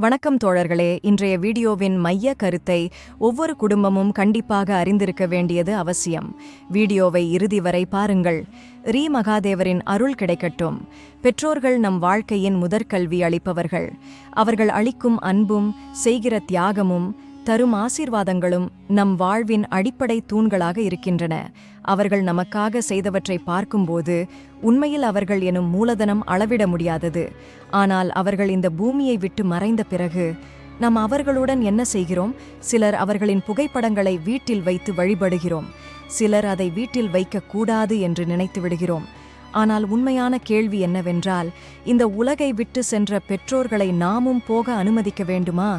வணக்கம் தோழர்களே. இன்றைய வீடியோவின் மைய கருத்தை ஒவ்வொரு குடும்பமும் கண்டிப்பாக அறிந்திருக்க வேண்டியது அவசியம். வீடியோவை இறுதி வரை பாருங்கள். ரீ மகாதேவரின் அருள் கிடைக்கட்டும். பெற்றோர்கள் நம் வாழ்க்கையின் முதற்கல்வி அளிப்பவர்கள். அவர்கள் அளிக்கும் அன்பும் செய்கிற தியாகமும் தரும் ஆசீர்வாதங்களும் நம் வாழ்வின் அடிப்படை தூண்களாக இருக்கின்றன. அவர்கள் நமக்காக செய்தவற்றை பார்க்கும்போது உண்மையில் அவர்கள் எனும் மூலதனம் அளவிட முடியாதது. ஆனால் அவர்கள் இந்த பூமியை விட்டு மறைந்த பிறகு நாம் அவர்களுடன் என்ன செய்கிறோம்? சிலர் அவர்களின் புகைப்படங்களை வீட்டில் வைத்து வழிபடுகிறோம். சிலர் அதை வீட்டில் வைக்கக்கூடாது என்று நினைத்து விடுகிறோம். ஆனால் உண்மையான கேள்வி என்னவென்றால் இந்த உலகை விட்டு சென்ற பெற்றோர்களை நாமும் போக அனுமதிக்க வேண்டுமா?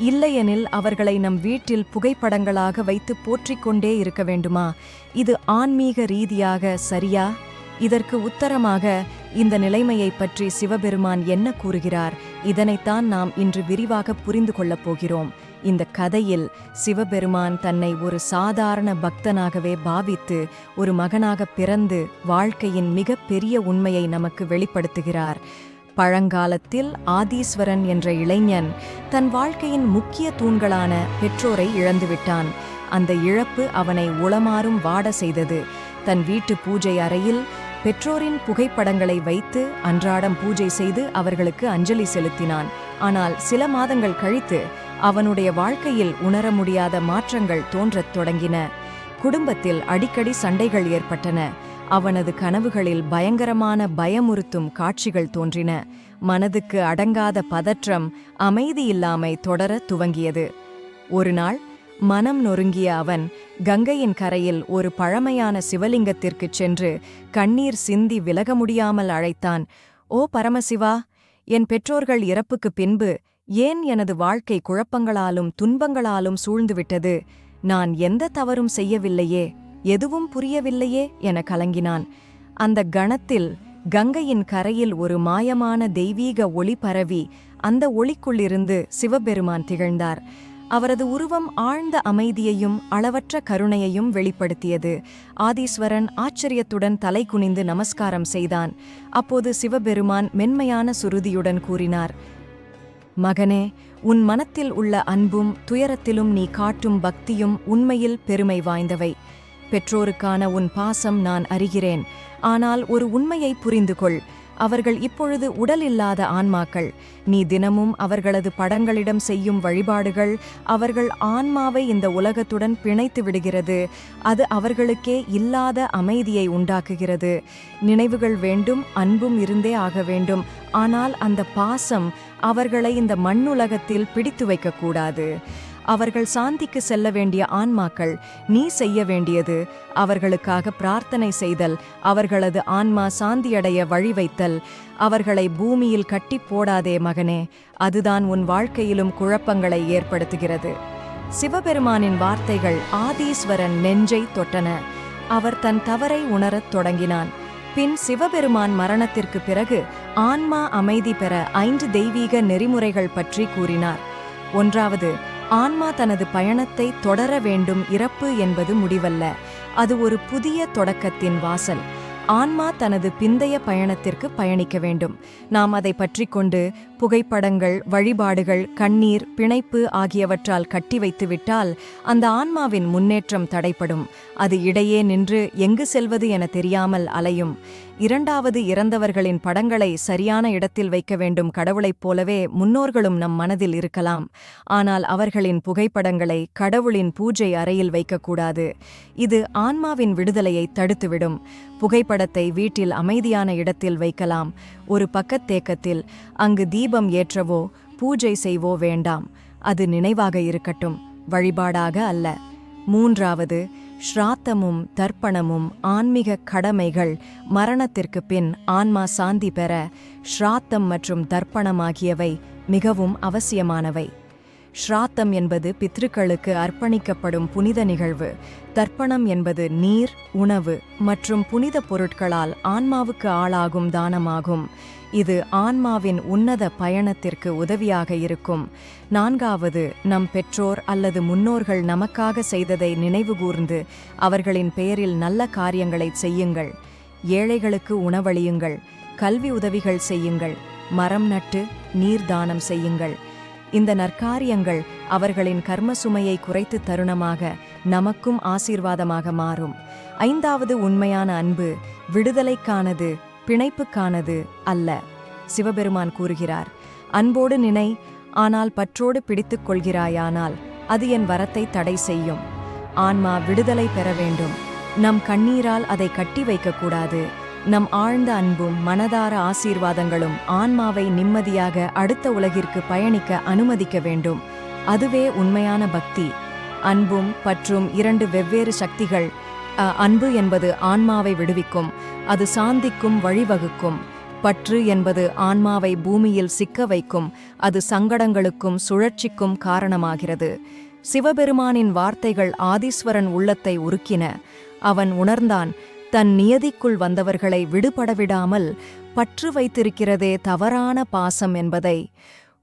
இல்லையெனில் அவர்களை நம் வீட்டில் புகைப்படங்களாக வைத்து போற்றிக்கொண்டே இருக்க வேண்டுமா? இது ஆன்மீக ரீதியாக சரியா? இதற்கு உத்தரமாக இந்த நிலைமையை பற்றி சிவபெருமான் என்ன கூறுகிறார்? இதனைத்தான் நாம் இன்று விரிவாக புரிந்து கொள்ளப் போகிறோம். இந்த கதையில் சிவபெருமான் தன்னை ஒரு சாதாரண பக்தனாகவே பாவித்து ஒரு மகனாக பிறந்து வாழ்க்கையின் மிக பெரிய உண்மையை நமக்கு வெளிப்படுத்துகிறார். பழங்காலத்தில் ஆதீஸ்வரன் என்ற இளைஞன் தன் வாழ்க்கையின் முக்கிய தூண்களான பெற்றோரை இழந்துவிட்டான். அந்த இழப்பு அவனை உளமாறும் வாட செய்தது. தன் வீட்டு பூஜை அறையில் பெற்றோரின் புகைப்படங்களை வைத்து அன்றாடம் பூஜை செய்து அவர்களுக்கு அஞ்சலி செலுத்தினான். ஆனால் சில மாதங்கள் கழித்து அவனுடைய வாழ்க்கையில் உணர முடியாத மாற்றங்கள் தோன்றத் தொடங்கின. குடும்பத்தில் அடிக்கடி சண்டைகள் ஏற்பட்டன. அவனது கனவுகளில் பயங்கரமான பயமுறுத்தும் காட்சிகள் தோன்றின. மனதுக்கு அடங்காத பதற்றம் அமைதியில்லாமை தொடர துவங்கியது. ஒருநாள் மனம் நொறுங்கிய அவன் கங்கையின் கரையில் ஒரு பழமையான சிவலிங்கத்திற்குச் சென்று கண்ணீர் சிந்தி விலக முடியாமல் அழைத்தான் ஓ பரமசிவா என் பெற்றோர்கள் இறப்புக்குப் பின்பு ஏன் எனது வாழ்க்கை குழப்பங்களாலும் துன்பங்களாலும் சூழ்ந்துவிட்டது? நான் எந்த தவறும் செய்யவில்லையே. எதுவும் புரியவில்லையே என கலங்கினான். அந்த கணத்தில் கங்கையின் கரையில் ஒரு மாயமான தெய்வீக ஒளி பரவி அந்த ஒளிக்குள்ளிருந்து சிவபெருமான் திகழ்ந்தார். அவரது உருவம் ஆழ்ந்த அமைதியையும் அளவற்ற கருணையையும் வெளிப்படுத்தியது. ஆதீஸ்வரன் ஆச்சரியத்துடன் தலை குனிந்து நமஸ்காரம் செய்தான். அப்போது சிவபெருமான் மென்மையான சுருதியுடன் கூறினார் மகனே உன் மனத்தில் உள்ள அன்பும் துயரத்திலும் நீ காட்டும் பக்தியும் உண்மையில் பெருமை வாய்ந்தவை. பெற்றோருக்கான உன் பாசம் நான் அறிகிறேன். ஆனால் ஒரு உண்மையை புரிந்து கொள் அவர்கள் இப்பொழுது உடல் இல்லாத ஆன்மாக்கள். நீ தினமும் அவர்களது படங்களிடம் செய்யும் வழிபாடுகள் அவர்கள் ஆன்மாவை இந்த உலகத்துடன் பிணைத்து விடுகிறது. அது அவர்களுக்கே இல்லாத அமைதியை உண்டாக்குகிறது. நினைவுகள் வேண்டும் அன்பும் இருந்தே ஆக வேண்டும். ஆனால் அந்த பாசம் அவர்களை இந்த மண்ணுலகத்தில் பிடித்து வைக்கக்கூடாது. அவர்கள் சாந்திக்கு செல்ல வேண்டிய ஆன்மாக்கள் நீ செய்ய வேண்டியது அவர்களுக்காக பிரார்த்தனை செய்தல் அவர்களது ஆன்மா சாந்தியடைய வழிவைத்தல் அவர்களை பூமியில் கட்டி போடாதே மகனே அதுதான் உன் வாழ்க்கையிலும் குழப்பங்களை ஏற்படுத்துகிறது. சிவபெருமானின் வார்த்தைகள் ஆதீஸ்வரன் நெஞ்சை தொட்டன. அவர் தன் தவறை உணரத் தொடங்கினான். பின் சிவபெருமான் மரணத்திற்கு பிறகு ஆன்மா அமைதி பெற ஐந்து தெய்வீக நெறிமுறைகள் பற்றி கூறினார். ஒன்றாவது ஆன்மா தனது பயணத்தை தொடர வேண்டும் இறப்பு என்பது முடிவல்ல. அது ஒரு புதிய தொடக்கத்தின் வாசல். ஆன்மா தனது பிந்தைய பயணத்திற்கு பயணிக்க வேண்டும். நாம் அதை பற்றி கொண்டு புகைப்படங்கள் வழிபாடுகள் கண்ணீர் பிணைப்பு ஆகியவற்றால் கட்டி வைத்துவிட்டால் அந்த ஆன்மாவின் முன்னேற்றம் தடைப்படும் அது இடையே நின்று எங்கு செல்வது என தெரியாமல் அலையும். இரண்டாவது இறந்தவர்களின் படங்களை சரியான இடத்தில் வைக்க வேண்டும் கடவுளைப் போலவே முன்னோர்களும் நம் மனதில் இருக்கலாம். ஆனால் அவர்களின் புகைப்படங்களை கடவுளின் பூஜை அறையில் வைக்கக்கூடாது. இது ஆன்மாவின் விடுதலையை தடுத்துவிடும். புகைப்படத்தை வீட்டில் அமைதியான இடத்தில் வைக்கலாம். ஒரு பக்கத்தேக்கத்தில் அங்கு தீபம் ஏற்றவோ பூஜை செய்வோ வேண்டாம். அது நினைவாக இருக்கட்டும். வழிபாடாக அல்ல. மூன்றாவது ஸ்ராத்தமும் தர்ப்பணமும் ஆன்மீக கடமைகள் மரணத்திற்கு பின் ஆன்மா சாந்தி பெற ஸ்ராத்தம் மற்றும் தர்ப்பணம் ஆகியவை மிகவும் அவசியமானவை. ஸ்ராத்தம் என்பது பித்ருக்களுக்கு அர்ப்பணிக்கப்படும் புனித நிகழ்வு. தர்ப்பணம் என்பது நீர் உணவு மற்றும் புனித பொருட்களால் ஆன்மாவுக்கு ஆளாகும் தானமாகும். இது ஆன்மாவின் உன்னத பயணத்திற்கு உதவியாக இருக்கும். நான்காவது நம் பெற்றோர் அல்லது முன்னோர்கள் நமக்காக செய்ததை நினைவுகூர்ந்து அவர்களின் பெயரில் நல்ல காரியங்களைச் செய்யுங்கள். ஏழைகளுக்கு உணவளியுங்கள். கல்வி உதவிகள் செய்யுங்கள். மரம் நட்டு நீர் தானம் செய்யுங்கள். இந்த நற்காரியங்கள் அவர்களின் கர்ம சுமையை குறைத்து தருணமாக நமக்கும் ஆசீர்வாதமாக மாறும். ஐந்தாவது உண்மையான அன்பு விடுதலைக்கானது பிணைப்புக்கானது அல்ல சிவபெருமான் கூறுகிறார். அன்போடு நினை ஆனால் பற்றோடு பிடித்துக் கொள்கிறாயானால் அது என் வரத்தை தடை செய்யும். ஆன்மா விடுதலை பெற வேண்டும். நம் கண்ணீரால் அதை கட்டி வைக்கக்கூடாது. நம் ஆழ்ந்த அன்பும் மனதார ஆசீர்வாதங்களும் ஆன்மாவை நிம்மதியாக அடுத்த உலகிற்கு பயணிக்க அனுமதிக்க வேண்டும். அதுவே உண்மையான பக்தி. அன்பும் பற்றும் இரண்டு வெவ்வேறு சக்திகள் அன்பு என்பது ஆன்மாவை விடுவிக்கும் அது சாந்திக்கும் வழிவகுக்கும். பற்று என்பது ஆன்மாவை பூமியில் சிக்க வைக்கும் அது சங்கடங்களுக்கும் சுழற்சிக்கும் காரணமாகிறது. சிவபெருமானின் வார்த்தைகள் ஆதீஸ்வரன் உள்ளத்தை உருக்கின. அவன் உணர்ந்தான் தன் நியதிக்குள் வந்தவர்களை விடுபடவிடாமல் பற்று வைத்திருக்கிறதே தவறான பாசம் என்பதை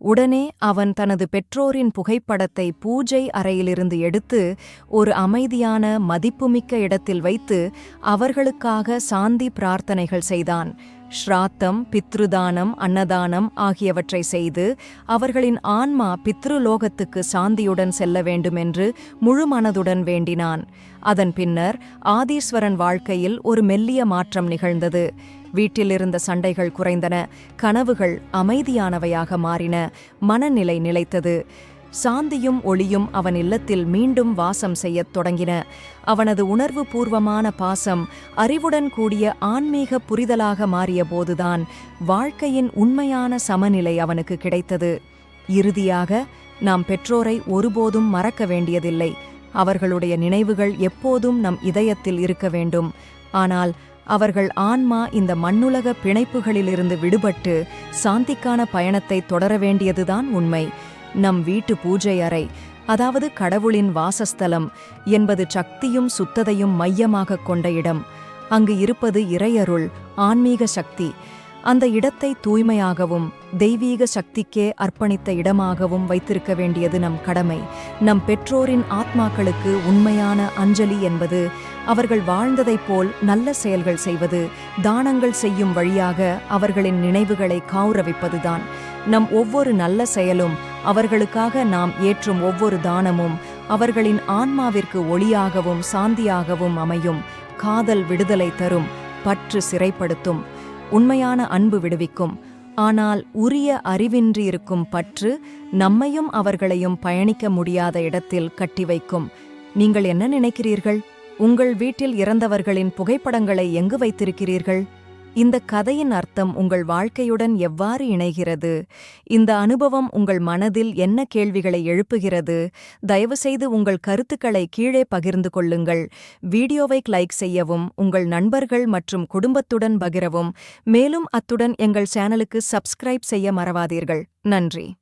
உடனே அவன் தனது பெற்றோரின் புகைப்படத்தை பூஜை அறையிலிருந்து எடுத்து ஒரு அமைதியான மதிப்புமிக்க இடத்தில் வைத்து அவர்களுக்காக சாந்தி பிரார்த்தனைகள் செய்தான். ஸ்ராத்தம் பித்ருதானம் அன்னதானம் ஆகியவற்றை செய்து அவர்களின் ஆன்மா பித்ருலோகத்துக்கு சாந்தியுடன் செல்ல வேண்டுமென்று முழு மனதுடன் வேண்டினான். அதன் பின்னர் ஆதீஸ்வரன் வாழ்க்கையில் ஒரு மெல்லிய மாற்றம் நிகழ்ந்தது. வீட்டிலிருந்த சண்டைகள் குறைந்தன கனவுகள் அமைதியானவையாக மாறின மனநிலை நிலைத்தது. சாந்தியும் ஒளியும் அவன் இல்லத்தில் மீண்டும் வாசம் செய்யத் தொடங்கின. அவனது உணர்வு பூர்வமான பாசம் அறிவுடன் கூடிய ஆன்மீக புரிதலாக மாறியபோதுதான் வாழ்க்கையின் உண்மையான சமநிலை அவனுக்கு கிடைத்தது. இறுதியாக நாம் பெற்றோரை ஒருபோதும் மறக்க வேண்டியதில்லை. அவர்களுடைய நினைவுகள் எப்போதும் நம் இதயத்தில் இருக்க வேண்டும். ஆனால் அவர்கள் ஆன்மா இந்த மண்ணுலக பிணைப்புகளிலிருந்து விடுபட்டு சாந்திக்கான பயணத்தை தொடர வேண்டியதுதான் உண்மை. நம் வீட்டு பூஜை அறை அதாவது கடவுளின் வாசஸ்தலம் என்பது சக்தியும் சுத்ததையும் மையமாகக் கொண்ட இடம். அங்கு இருப்பது இறையருள் ஆன்மீக சக்தி. அந்த இடத்தை தூய்மையாகவும் தெய்வீக சக்திக்கே அர்ப்பணித்த இடமாகவும் வைத்திருக்க வேண்டியது நம் கடமை. நம் பெற்றோரின் ஆத்மாக்களுக்கு உண்மையான அஞ்சலி என்பது அவர்கள் வாழ்ந்ததைப் போல் நல்ல செயல்கள் செய்வது தானங்கள் செய்யும் வழியாக அவர்களின் நினைவுகளை கௌரவிப்பதுதான். நம் ஒவ்வொரு நல்ல செயலும் அவர்களுக்காக நாம் ஏற்றும் ஒவ்வொரு தானமும் அவர்களின் ஆன்மாவிற்கு ஒளியாகவும் சாந்தியாகவும் அமையும் காதல் விடுதலை தரும் பற்று சிறைப்படுத்தும் உண்மையான அன்பு விடுவிக்கும். ஆனால் உரிய அறிவின்றி இருக்கும் பற்று நம்மையும் அவர்களையும் பயணிக்க முடியாத இடத்தில் கட்டி வைக்கும். நீங்கள் என்ன நினைக்கிறீர்கள்? உங்கள் வீட்டில் இறந்தவர்களின் புகைப்படங்களை எங்கு வைத்திருக்கிறீர்கள்? இந்த கதையின் அர்த்தம் உங்கள் வாழ்க்கையுடன் எவ்வாறு இணைகிறது? இந்த அனுபவம் உங்கள் மனதில் என்ன கேள்விகளை எழுப்புகிறது? தயவுசெய்து உங்கள் கருத்துக்களை கீழே பகிர்ந்து கொள்ளுங்கள். வீடியோவை லைக் செய்யவும் உங்கள் நண்பர்கள் மற்றும் குடும்பத்துடன் பகிரவும். மேலும் அத்துடன் எங்கள் சேனலுக்கு சப்ஸ்கிரைப் செய்ய மறவாதீர்கள். நன்றி.